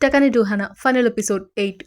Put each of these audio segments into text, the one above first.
டக்கானி to Hana final episode eight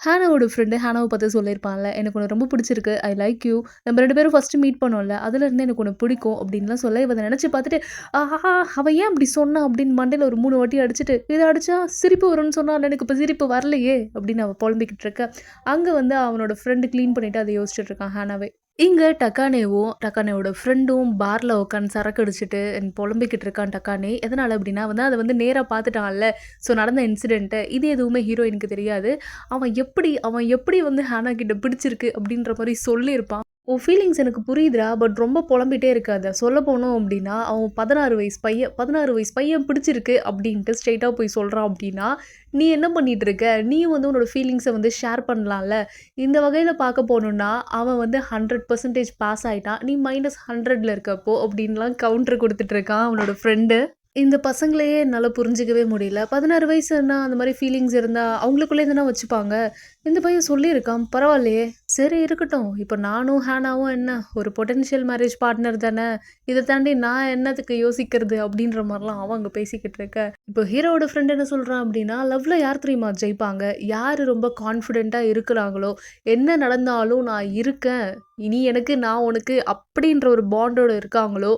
ஹானாவோட friend ஹானாவை பார்த்து சொல்லியிருப்பான்ல எனக்கு ஒன்று ரொம்ப பிடிச்சிருக்கு ஐ லைக் யூ நம்ம ரெண்டு பேரும் ஃபஸ்ட்டு மீட் பண்ணோம்ல அதுலேருந்து எனக்கு ஒன்று பிடிக்கும் அப்படின்லாம் சொல்ல இவன் நினச்சி பார்த்துட்டு ஆஹா அவன் ஏன் அப்படி சொன்னான் அப்படின்னு மண்டையில் ஒரு மூணு வாட்டி அடிச்சுட்டு இதை அடித்தா சிரிப்பு வரும்னு சொன்னால் எனக்கு இப்போ சிரிப்பு வரலையே. அப்படின்னு அவள் புலம்பிக்கிட்டு இருக்க. அங்கே வந்து அவனோட ஃப்ரெண்டு க்ளீன் பண்ணிவிட்டு அதை யோசிச்சுட்டு இருக்கான் ஹானாவே. இங்கே டக்கானேவும் டக்கானேவோட ஃப்ரெண்டும் பாரில் உட்காந்து சரக்கு அடிச்சுட்டு புலம்பிக்கிட்டு இருக்கான் டக்கானே. எதனால் அப்படின்னா வந்து அதை வந்து நேராக பார்த்துட்டான்ல. ஸோ நடந்த இன்சிடெண்ட்டை இது எதுவுமே ஹீரோயினுக்கு தெரியாது. அவன் எப்படி அவன் எப்படி வந்து ஹானா கிட்ட பிடிச்சிருக்கு அப்படின்ற மாதிரி சொல்லியிருப்பான். உன் ஃபீலிங்ஸ் எனக்கு புரியுதுடா பட் ரொம்ப புலம்பிட்டே இருக்காத. சொல்ல போனோம் அப்படின்னா அவன் பதினாறு வயசு பையன் பதினாறு வயசு பையன் பிடிச்சிருக்கு அப்படின்ட்டு ஸ்ட்ரெயிட்டாக போய் சொல்கிறான் அப்படின்னா நீ என்ன பண்ணிட்டு இருக்க? நீ வந்து உன்னோட ஃபீலிங்ஸை வந்து ஷேர் பண்ணலாம்ல. இந்த வகையில் பார்க்க போகணுன்னா அவன் வந்து ஹண்ட்ரட் பர்சன்டேஜ் பாஸ் ஆகிட்டான் நீ மைனஸ் ஹண்ட்ரடில் இருக்கப்போ அப்படின்லாம் கவுண்டர் கொடுத்துட்டு இருக்கான் அவனோட ஃப்ரெண்டு இந்த பசங்களையே என்னால் புரிஞ்சிக்கவே முடியல. பதினாறு வயசுன்னா அந்த மாதிரி ஃபீலிங்ஸ் இருந்தால் அவங்களுக்குள்ளே தானே வச்சுப்பாங்க. இந்த பையன் சொல்லியிருக்கான் பரவாயில்லையே. சரி இருக்கட்டும். இப்போ நானும் ஹேனாவும் என்ன ஒரு பொட்டென்ஷியல் மேரேஜ் பார்ட்னர் தானே இதை தாண்டி நான் என்னத்துக்கு யோசிக்கிறது அப்படின்ற மாதிரிலாம் அவன் அங்கே பேசிக்கிட்டு இருக்க. இப்போ ஹீரோட ஃப்ரெண்ட் என்ன சொல்கிறான் அப்படின்னா லவ்வில் யார் தெரியுமா ஜெயிப்பாங்க? யார் ரொம்ப கான்ஃபிடெண்ட்டாக இருக்கிறாங்களோ? என்ன நடந்தாலும் நான் இருக்கேன். இனி எனக்கு நான் உனக்கு அப்படின்ற ஒரு பாண்டோட இருக்காங்களோ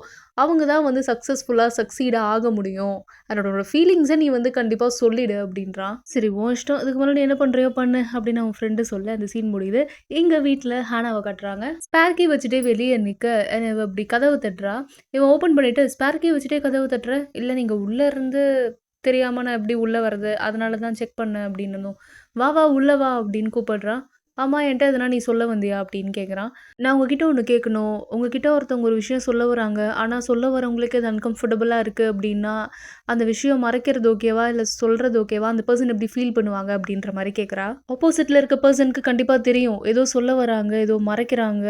அவங்க தான் வந்து சக்ஸஸ்ஃபுல்லாக சக்சீடாக ஆக முடியும். அதனோட ஃபீலிங்ஸை நீ வந்து கண்டிப்பாக சொல்லிடு அப்படின்றான். சரி உன் இஷ்டம். இதுக்கு முன்னாடி என்ன பண்ணுறியோ பண்ணு அப்படின்னு அவன் ஃப்ரெண்டு சொல்ல அந்த சீன் முடியுது. எங்கள் வீட்டில் ஹானாவை கட்டுறாங்க. ஸ்பேர்கி வச்சுட்டே வெளியே நிற்க அப்படி கதவு தட்டுறா? இவன் ஓப்பன் பண்ணிவிட்டு ஸ்பேர்கி வச்சுட்டே கதவு தட்டுற? இல்லை நீங்கள் உள்ளே இருந்து தெரியாமல் நான் எப்படி உள்ளே வர்றது அதனால தான் செக் பண்ணேன் அப்படின்னு வா வா உள்ளே வா அப்படின்னு கூப்பிடுறான் ஆமாம் என்கிட்ட எதனா நீ சொல்ல வந்தியா அப்படின்னு கேட்குறான் நான் உங்ககிட்ட ஒன்று கேட்கணும் உங்ககிட்ட ஒருத்தவங்க ஒரு விஷயம் சொல்ல வராங்க. ஆனால் சொல்ல வரவங்களுக்கு அது அன்கம்ஃபர்டபுளாக இருக்குது அப்படின்னா அந்த விஷயம் மறைக்கிறது ஓகேவா இல்லை சொல்கிறது ஓகேவா அந்த பர்சன் எப்படி ஃபீல் பண்ணுவாங்க அப்படின்ற மாதிரி கேட்குறா ஆப்போசிட்டில் இருக்க பர்சனுக்கு கண்டிப்பாக தெரியும். ஏதோ சொல்ல வராங்க ஏதோ மறைக்கிறாங்க.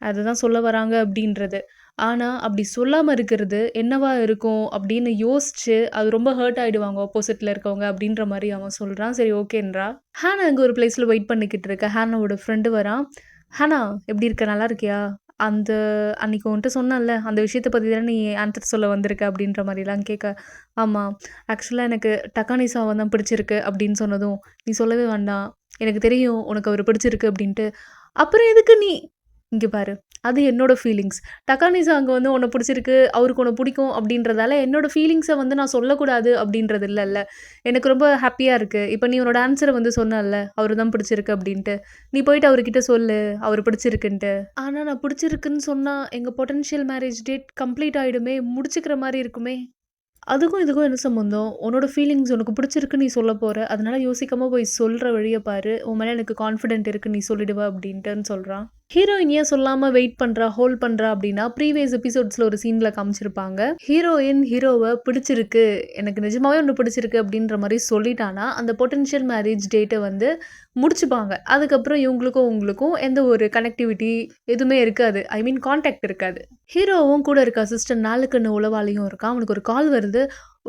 அதை தான் சொல்ல வராங்க அப்படின்றது. ஆனால் அப்படி சொல்லாமல் இருக்கிறது என்னவா இருக்கும் அப்படின்னு யோசிச்சு அது ரொம்ப ஹர்ட் ஆகிடுவாங்க ஆப்போசிட்டில் இருக்கவங்க அப்படின்ற மாதிரி அவன் சொல்கிறான் சரி ஓகேன்றா ஹேனா அங்கே ஒரு பிளேஸில் வெயிட் பண்ணிக்கிட்டு இருக்க. ஹேனாவோட ஃப்ரெண்டு வரான் ஹேனா எப்படி இருக்க? நல்லா இருக்கியா? அந்த அன்றைக்கி உன்ட்டு சொன்னல அந்த விஷயத்தை பற்றி தானே நீ ஆன்சர் சொல்ல வந்திருக்க அப்படின்ற மாதிரிலாம் கேட்க. ஆமாம் ஆக்சுவலாக எனக்கு டக்கானிசாவை தான் பிடிச்சிருக்கு அப்படின்னு சொன்னதும் நீ சொல்லவே வேண்டாம். எனக்கு தெரியும் உனக்கு அவர் பிடிச்சிருக்கு அப்படின்ட்டு. அப்புறம் எதுக்கு நீ இங்கே பாரு. அது என்னோட ஃபீலிங்ஸ் டக்கானிஸ் அங்கே வந்து உன்னை பிடிச்சிருக்கு அவருக்கு உன்னை பிடிக்கும் அப்படின்றதால என்னோடய ஃபீலிங்ஸை வந்து நான் சொல்லக்கூடாது அப்படின்றது இல்லைல்ல. எனக்கு ரொம்ப ஹாப்பியாக இருக்குது இப்போ நீ உன்னோட ஆன்சரை வந்து சொன்னல அவர் தான் பிடிச்சிருக்கு அப்படின்ட்டு. நீ போயிட்டு அவர்கிட்ட சொல்லு அவர் பிடிச்சிருக்குன்ட்டு. ஆனால் நான் பிடிச்சிருக்குன்னு சொன்னால் எங்கள் பொட்டன்ஷியல் மேரேஜ் டேட் கம்ப்ளீட் ஆகிடுமே முடிச்சுக்கிற மாதிரி இருக்குமே. அதுக்கும் இதுக்கும் என்ன சம்மந்தம் உன்னோட ஃபீலிங்ஸ் உனக்கு பிடிச்சிருக்கு நீ சொல்ல போகிற அதனால யோசிக்காமல் போய் சொல்கிற வழியை பாரு. உன் மேலே எனக்கு கான்ஃபிடென்ட் இருக்குது நீ சொல்லிடுவ அப்படின்ட்டுன்னு சொல்கிறான் ஹீரோயின் ஏன் சொல்லாமல் வெயிட் பண்ணுறா ஹோல்ட் பண்ணுறா அப்படின்னா ப்ரீவியஸ் எபிசோட்ஸில் ஒரு சீனில் காமிச்சிருப்பாங்க. ஹீரோயின் ஹீரோவை பிடிச்சிருக்கு எனக்கு நிஜமாவே ஒன்று பிடிச்சிருக்கு அப்படின்ற மாதிரி சொல்லிட்டானா அந்த பொட்டென்ஷியல் மேரேஜ் டேட்டை வந்து முடிச்சுப்பாங்க. அதுக்கப்புறம் இவங்களுக்கும் உங்களுக்கும் எந்த ஒரு கனெக்டிவிட்டி எதுவுமே இருக்காது. ஐ மீன் காண்டாக்ட் இருக்காது. ஹீரோவும் கூட இருக்க அசிஸ்டன்ட் நாளுக்குன்னு உளவாளியும் இருக்கான் அவனுக்கு ஒரு கால் வருது.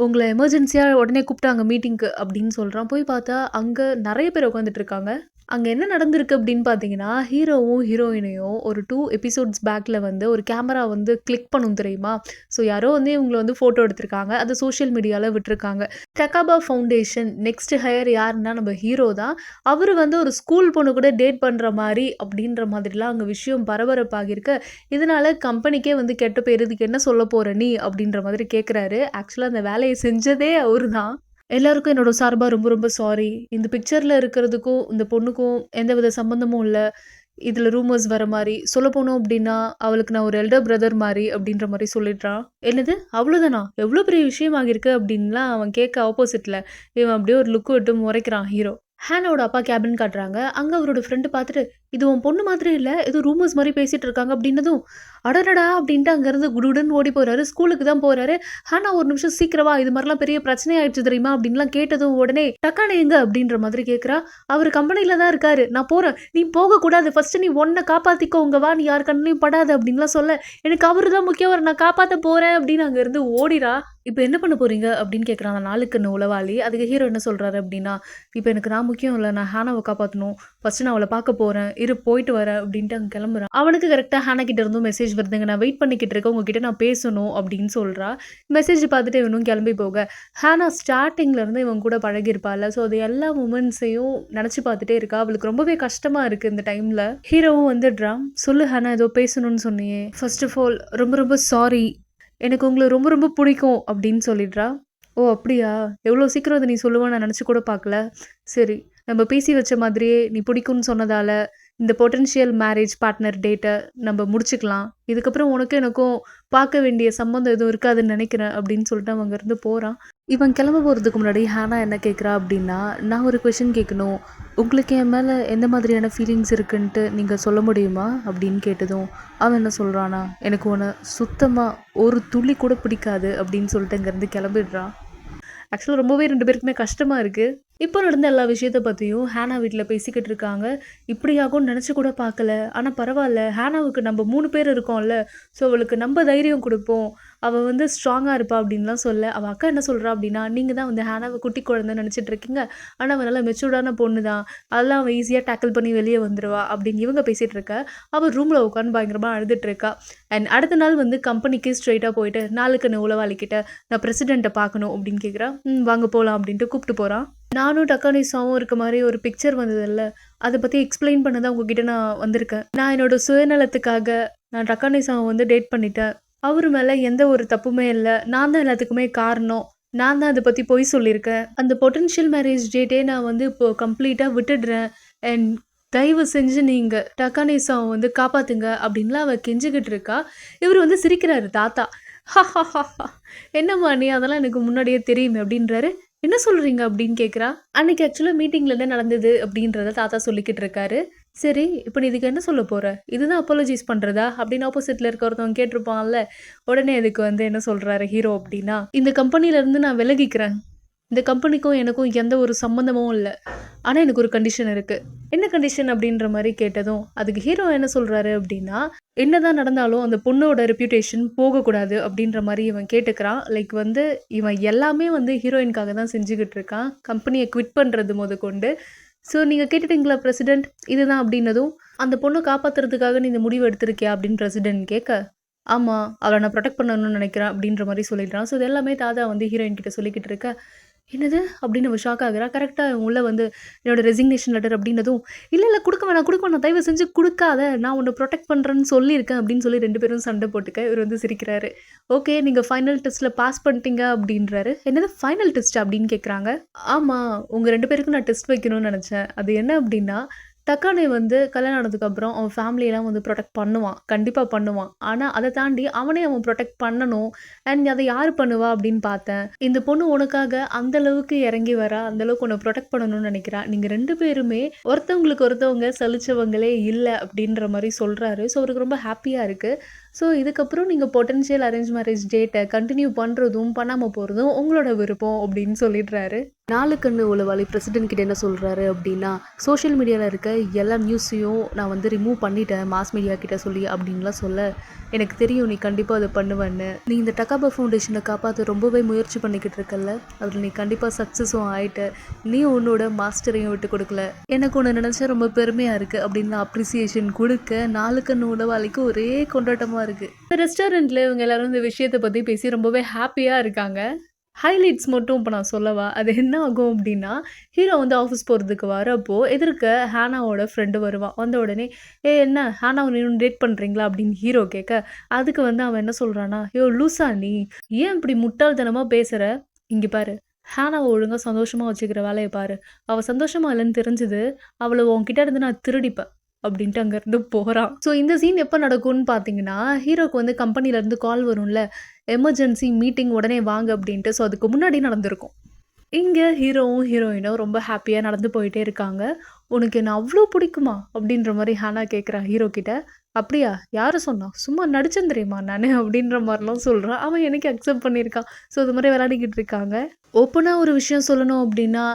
உங்களை எமர்ஜென்சியாக உடனே கூப்பிட்டாங்க மீட்டிங்க்கு அப்படின்னு சொல்கிறான் போய் பார்த்தா அங்கே நிறைய பேர் உட்காந்துட்டு இருக்காங்க. அங்கே என்ன நடந்திருக்கு அப்படின்னு பார்த்தீங்கன்னா ஹீரோவும் ஹீரோயினையும் ஒரு டூ எபிசோட்ஸ் பேக்கில் வந்து ஒரு கேமரா வந்து கிளிக் பண்ணும் தெரியுமா? ஸோ யாரோ வந்து இவங்களை வந்து ஃபோட்டோ எடுத்திருக்காங்க. அதை சோஷியல் மீடியாவில் விட்டுருக்காங்க. டக்காபா ஃபவுண்டேஷன் நெக்ஸ்ட் ஹையர் யாருன்னா நம்ம ஹீரோ தான். அவர் வந்து ஒரு ஸ்கூல் பொண்ணு கூட டேட் பண்ணுற மாதிரி அப்படின்ற மாதிரிலாம் அங்கே விஷயம் பரபரப்பாகிருக்கு இதனால கம்பெனிக்கே வந்து கெட்ட பேர் இதுக்கு என்ன சொல்ல போகிற நீ? அப்படின்ற மாதிரி கேட்குறாரு ஆக்சுவலாக அந்த வேலையை செஞ்சதே அவர் தான் எல்லாருக்கும் என்னோட சார்பாக ரொம்ப ரொம்ப சாரி இந்த பிக்சரில் இருக்கிறதுக்கும் இந்த பொண்ணுக்கும் எந்தவித சம்மந்தமும் இல்லை. இதில் ரூமர்ஸ் வர மாதிரி. சொல்ல போனோம் அப்படின்னா அவளுக்கு நான் ஒரு எல்டர் பிரதர் மாதிரி அப்படின்ற மாதிரி சொல்லிடுறான். என்னது? அவ்வளோதானா எவ்வளோ பெரிய விஷயம் ஆகியிருக்கு அப்படின்லாம் அவன் கேட்க ஆப்போசிட்டில் இவன் அப்படியே ஒரு லுக் விட்டு முறைக்கிறான் ஹீரோ ஹேனோட அப்பா கேபின் காட்டுறாங்க. அங்கே அவரோட ஃப்ரெண்டு பார்த்துட்டு இது உன் பொண்ணு மாதிரி இல்லை ஏதோ ரூமர்ஸ் மாதிரி பேசிகிட்டு இருக்காங்க அப்படின்னதும் அடடடா அப்படின்ட்டு அங்கேருந்து குடுகுடுன்னு ஓடி போகிறாரு ஸ்கூலுக்கு தான் போகிறாரு ஹேனா ஒரு நிமிஷம் சீக்கிரமா இது மாதிரிலாம் பெரிய பிரச்சனை ஆயிடுச்சு தெரியுமா? அப்படின்லாம் கேட்டதும் உடனே டக்கானே எங்க? அப்படின்ற மாதிரி கேட்குறா அவர் கம்பெனியில் தான் இருக்காரு. நான் போகிறேன் நீ போகக்கூடாது. ஃபஸ்ட்டு நீ ஒன்றை காப்பாற்றிக்கோ உங்க வா. நீ யார் கண்ணையும் படாது அப்படின்லாம் சொல்ல எனக்கு அவர் தான் முக்கியம். அவர் நான் காப்பாற்ற போகிறேன் அப்படின்னு அங்கேருந்து ஓடிடா இப்போ என்ன பண்ண போகிறீங்க அப்படின்னு கேட்குறான் அந்த நாளுக்கு உளவாளி? அதுக்கு ஹீரோ என்ன சொல்கிறாரு அப்படின்னா இப்போ எனக்கு நான் முக்கியம் இல்லை நான் ஹேனாவை காப்பாற்றணும் ஃபஸ்ட்டு நான் அவளை பார்க்க போகிறேன் இரு போயிட்டு வரேன் அப்படின்ட்டு அங்கே கிளம்புறான். அவனுக்கு கரெக்டாக ஹானா கிட்ட இருந்தும் மெசேஜ் வருதுங்க. நான் வெயிட் பண்ணிக்கிட்டு இருக்கேன். உங்ககிட்ட நான் பேசணும் அப்படின்னு சொல்கிறா மெசேஜ் பார்த்துட்டு இவனும் கிளம்பி போக. ஹானா ஸ்டார்டிங்லேருந்து இவன் கூட பழகிருப்பாள் ஸோ அது எல்லா உமன்ஸையும் நினச்சி பார்த்துட்டே இருக்கா. அவளுக்கு ரொம்பவே கஷ்டமாக இருக்குது இந்த டைமில் ஹீரோவும் வந்துடுறான். சொல்லு ஹானா ஏதோ பேசணும்னு சொன்னியே. ஃபர்ஸ்ட் ஆஃப் ஆல் ரொம்ப ரொம்ப சாரி எனக்கு உங்களை ரொம்ப ரொம்ப பிடிக்கும் அப்படின்னு சொல்லிடுறா. ஓ அப்படியா? எவ்வளோ சீக்கிரம் அதை நீ சொல்லுவேன்னு நான் நினச்சி கூட பார்க்கல. சரி நம்ம பேசி வச்ச மாதிரியே நீ பிடிக்கும்னு சொன்னதால இந்த பொட்டன்ஷியல் மேரேஜ் பார்ட்னர் டேட்டை நம்ம முடிச்சுக்கலாம். இதுக்கப்புறம் உனக்கும் எனக்கும் பார்க்க வேண்டிய சம்மந்தம் எதுவும் இருக்காதுன்னு நினைக்கிறேன் அப்படின்னு சொல்லிட்டு அவங்க இருந்து போகிறான் இவன் கிளம்ப போகிறதுக்கு முன்னாடி ஹேனா என்ன கேட்குறா அப்படின்னா நான் ஒரு கொஷின் கேட்கணும். உங்களுக்கு என் மேலே எந்த மாதிரியான ஃபீலிங்ஸ் இருக்குன்ட்டு நீங்கள் சொல்ல முடியுமா அப்படின்னு கேட்டதும் அவன் என்ன சொல்கிறானா எனக்கு உன்னை சுத்தமாக ஒரு துளி கூட பிடிக்காது அப்படின்னு சொல்லிட்டு அங்கேருந்து கிளம்பிடுறான். ஆக்சுவலாக ரொம்பவே ரெண்டு பேருக்குமே கஷ்டமாக இருக்குது இப்போ நடந்த எல்லா விஷயத்தை பற்றியும் ஹேனா வீட்டில் பேசிக்கிட்டு இருக்காங்க. இப்படியாகும்னு நினச்சி கூட பார்க்கல. ஆனால் பரவாயில்ல. ஹேனாவுக்கு நம்ம மூணு பேர் இருக்கோம்ல. ஸோ அவளுக்கு நம்ம தைரியம் கொடுப்போம். அவள் வந்து ஸ்ட்ராங்காக இருப்பா அப்படின்லாம் சொல்ல. அவள் அக்கா என்ன சொல்கிறா அப்படின்னா நீங்கள் தான் வந்து ஹேனாவை குட்டி குழந்தை நினச்சிட்டு இருக்கீங்க. ஆனால் அவள் நல்லா மெச்சூர்டான பொண்ணு தான். அதெல்லாம் அவள் ஈஸியாக டேக்கிள் பண்ணி வெளியே வந்துடுவா அப்படின்னு இவங்க பேசிகிட்டு இருக்க. அவள் ரூமில் உட்காந்து பயங்கரமாக அழுதுட்டு இருக்கா. அண்ட் அடுத்த நாள் வந்து கம்பெனிக்கு ஸ்ட்ரைட்டாக போயிட்டு நாளுக்கு நான் உளவாளிக்கிட்ட நான் பிரசிடெண்ட்டை பார்க்கணும். அப்படின்னு கேட்குறான் வாங்க போகலாம் அப்படின்ட்டு கூப்பிட்டு போகிறான் நானும் டக்கானிசாவும் இருக்க மாதிரி ஒரு பிக்சர் வந்ததில்ல. அதை பற்றி எக்ஸ்பிளைன் பண்ண தான் உங்ககிட்ட நான் வந்திருக்கேன். நான் என்னோட சுயநலத்துக்காக நான் டக்கானிசாவை வந்து டேட் பண்ணிட்டேன். அவர் மேலே எந்த ஒரு தப்புமே இல்லை. நான் தான் எல்லாத்துக்குமே காரணம். நான் தான் அதை பற்றி பொய் சொல்லியிருக்கேன் அந்த பொட்டன்ஷியல் மேரேஜ் டேட்டே நான் வந்து இப்போ கம்ப்ளீட்டாக விட்டுடுறேன். அண்ட் தயவு செஞ்சு நீங்கள் டக்கானிசாவை வந்து காப்பாற்றுங்க அப்படின்லாம் அவள் கெஞ்சிக்கிட்டு இருக்கா. இவர் வந்து சிரிக்கிறாரு தாத்தா என்னம்மா நீ அதெல்லாம் எனக்கு முன்னாடியே தெரியுமே அப்படின்றாரு. என்ன சொல்கிறீங்க அப்படின்னு கேட்குறா அன்னைக்கு ஆக்சுவலாக மீட்டிங்கில் என்ன நடந்தது? அப்படின்றத தாத்தா சொல்லிக்கிட்டு இருக்காரு. சரி இப்போ நீ இதுக்கு என்ன சொல்ல போகிற இதுதான் அப்பாலஜைஸ் பண்ணுறதா அப்படின்னு ஆப்போசிட்டில் இருக்க ஒருத்தவங்க கேட்டிருப்பான்ல உடனே அதுக்கு வந்து என்ன சொல்கிறாரு ஹீரோ அப்படின்னா இந்த கம்பெனிலேருந்து நான் விலகிக்கிறேன். இந்த கம்பெனிக்கும் எனக்கும் எந்த ஒரு சம்மந்தமும் இல்லை. ஆனால் எனக்கு ஒரு கண்டிஷன் இருக்குது என்ன கண்டிஷன் அப்படின்ற மாதிரி கேட்டதும் அதுக்கு ஹீரோ என்ன சொல்கிறாரு அப்படின்னா என்னதான் நடந்தாலும் அந்த பொண்ணோட ரெப்யூட்டேஷன் போகக்கூடாது. அப்படின்ற மாதிரி இவன் கேட்டுக்கிறான். லைக் வந்து இவன் எல்லாமே வந்து ஹீரோயின்காக தான் செஞ்சுக்கிட்டு இருக்கான். கம்பெனியை குவிட் பண்ணுறது முத கொண்டு ஸோ நீங்கள் கேட்டுட்டீங்களா பிரசிடென்ட் இதுதான் அப்படின்னதும் அந்த பொண்ணை காப்பாற்றுறதுக்காக நீ இந்த முடிவு எடுத்திருக்கியா அப்படின்னு பிரசிடென்ட் கேட்க ஆமாம் அவளை நான் ப்ரொடெக்ட் பண்ணணும்னு நினைக்கிறேன் அப்படின்ற மாதிரி சொல்லிடுறான். ஸோ இது எல்லாமே தாதா வந்து ஹீரோயின் கிட்ட சொல்லிக்கிட்டு இருக்க. என்னது? அப்படின்னு அவள் ஷாக் ஆகுறா. கரெக்டாக உள்ள வந்து என்னோட ரெசிக்னேஷன் லெட்டர் அப்படின்னதும் இல்லை இல்லை கொடுக்க வேணாம் கொடுக்க வேணாம். தயவு செஞ்சு கொடுக்காத. நான் உன்னை ப்ரொடெக்ட் பண்ணுறேன்னு சொல்லியிருக்கேன் அப்படின்னு சொல்லி ரெண்டு பேரும் சண்டை போட்டுக்க. இவர் வந்து சிரிக்கிறாரு. ஓகே நீங்கள் ஃபைனல் டெஸ்ட்டில் பாஸ் பண்ணிட்டீங்க அப்படின்றாரு. என்னது ஃபைனல் டெஸ்ட் அப்படின்னு கேட்குறாங்க ஆமாம் உங்கள் ரெண்டு பேருக்கும் நான் டெஸ்ட் வைக்கணும்னு நினச்சேன். அது என்ன அப்படின்னா டக்கானை வந்து கல்யாணம் ஆனதுக்கப்புறம் அவன் ஃபேமிலியெல்லாம் வந்து ப்ரொடெக்ட் பண்ணுவான். கண்டிப்பாக பண்ணுவான். ஆனால் அதை தாண்டி அவனே அவன் ப்ரொடெக்ட் பண்ணணும். அண்ட் அதை யார் பண்ணுவா அப்படின்னு பார்த்தேன். இந்த பொண்ணு உனக்காக அந்த அளவுக்கு இறங்கி வரா அந்த அளவுக்கு உன்னை ப்ரொடெக்ட் பண்ணணும்னு நினைக்கிறா. நீங்கள் ரெண்டு பேருமே ஒருத்தவங்களுக்கு ஒருத்தவங்க சலிச்சவங்களே இல்லை அப்படின்ற மாதிரி சொல்கிறாரு ஸோ அவருக்கு ரொம்ப ஹாப்பியாக இருக்குது ஸோ இதுக்கப்புறம் நீங்கள் பொட்டன்ஷியல் அரேஞ்ச் மேரேஜ் டேட்டை கண்டினியூ பண்ணுறதும் பண்ணாமல் போகிறதும் உங்களோட விருப்பம் அப்படின்னு சொல்லிடுறாரு. நாளுக்கண்ணு உளவாளி பிரசிடென்ட் கிட்ட என்ன சொல்கிறாரு அப்படின்னா சோஷியல் மீடியாவில் இருக்க எல்லா நியூஸையும் நான் வந்து ரிமூவ் பண்ணிட்டேன் மாஸ் மீடியா கிட்ட சொல்லி அப்படின்லாம் சொல்ல எனக்கு தெரியும் நீ கண்டிப்பாக அதை பண்ணுவேன்னு. நீ இந்த டக்காபா ஃபவுண்டேஷனை காப்பாற்ற ரொம்பவே முயற்சி பண்ணிக்கிட்டு இருக்கல அதில் நீ கண்டிப்பாக சக்ஸஸும் ஆகிட்ட நீ உன்னோட மாஸ்டரையும் விட்டு கொடுக்கல. எனக்கு ஒன்று நினச்சா ரொம்ப பெருமையாக இருக்குது அப்படின்னு அப்ரிசியேஷன் கொடுக்க நாளுக்கண்ணு உளவாளிக்கு ஒரே கொண்டாட்டமாக இருக்குது இந்த ரெஸ்டாரண்ட்டில் இவங்க எல்லாரும் இந்த விஷயத்தை பற்றி பேசி ரொம்பவே ஹாப்பியாக இருக்காங்க. ஹைலைட்ஸ் மட்டும் இப்போ நான் சொல்லவா? அது என்ன ஆகும் அப்படின்னா ஹீரோ வந்து ஆஃபீஸ் போகிறதுக்கு வரப்போ எதிர்க்க ஹேனாவோட ஃப்ரெண்டு வருவான் வந்த உடனே ஏ என்ன? ஹேனாவை நீ டேட் பண்ணுறீங்களா அப்படின்னு ஹீரோ கேட்க அதுக்கு வந்து அவன் என்ன சொல்கிறானா ஐயோ லூசா நீ. ஏன் இப்படி முட்டாள்தனமாக பேசுகிற இங்கே பாரு ஹேனாவை ஒழுங்காக சந்தோஷமாக வச்சுக்கிற வேலையை பாரு. அவள் சந்தோஷமாக இல்லைன்னு தெரிஞ்சுது. அவளை உன்கிட்ட இருந்து நான் திருடிப்பேன். அப்படின்ட்டு அங்கேருந்து போகிறான் ஸோ இந்த சீன் எப்போ நடக்கும்னு பார்த்தீங்கன்னா ஹீரோக்கு வந்து கம்பெனிலேருந்து கால் வரும்ல எமர்ஜென்சி மீட்டிங் உடனே வாங்க அப்படின்ட்டு ஸோ அதுக்கு முன்னாடி நடந்திருக்கும். இங்கே ஹீரோவும் ஹீரோயினும் ரொம்ப ஹாப்பியாக நடந்து போயிட்டே இருக்காங்க. உனக்கு என்ன அவ்வளோ பிடிக்குமா? அப்படின்ற மாதிரி ஹானா கேட்குறா ஹீரோ கிட்ட. அப்படியா? யார் சொன்னான் சும்மா நடிச்சேன் தெரியுமா நான்? அப்படின்ற மாதிரிலாம் சொல்கிறான் அவன் எனக்கு அக்செப்ட் பண்ணியிருக்கான். ஸோ இது மாதிரி விளையாடிக்கிட்டு இருக்காங்க. ஓப்பனாக ஒரு விஷயம் சொல்லணும் அப்படின்னா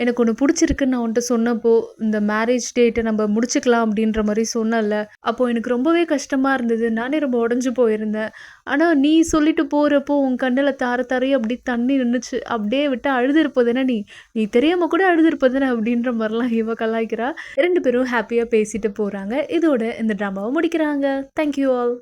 எனக்கு ஒன்று பிடிச்சிருக்குன்னு நான் உன்ட்ட சொன்னப்போ, இந்த மேரேஜ் டேட்டை நம்ம முடிச்சுக்கலாம் அப்படின்ற மாதிரி சொன்னல அப்போ எனக்கு ரொம்பவே கஷ்டமாக இருந்தது. நானே ரொம்ப உடஞ்சி போயிருந்தேன். ஆனால் நீ சொல்லிட்டு போகிறப்போ உன் கண்ணில் தார தாரையா அப்படியே தண்ணி நின்றுச்சு அப்படியே விட்டு அழுதுருப்பதுனே நீ. நீ தெரியாமல் கூட அழுதுருப்ப அப்படின்ற மாதிரிலாம் இவ கலாய்க்கிறா. ரெண்டு பேரும் ஹாப்பியாக பேசிட்டு போகிறாங்க இதோட இந்த ட்ராமாவை முடிக்கிறாங்க. Thank you all.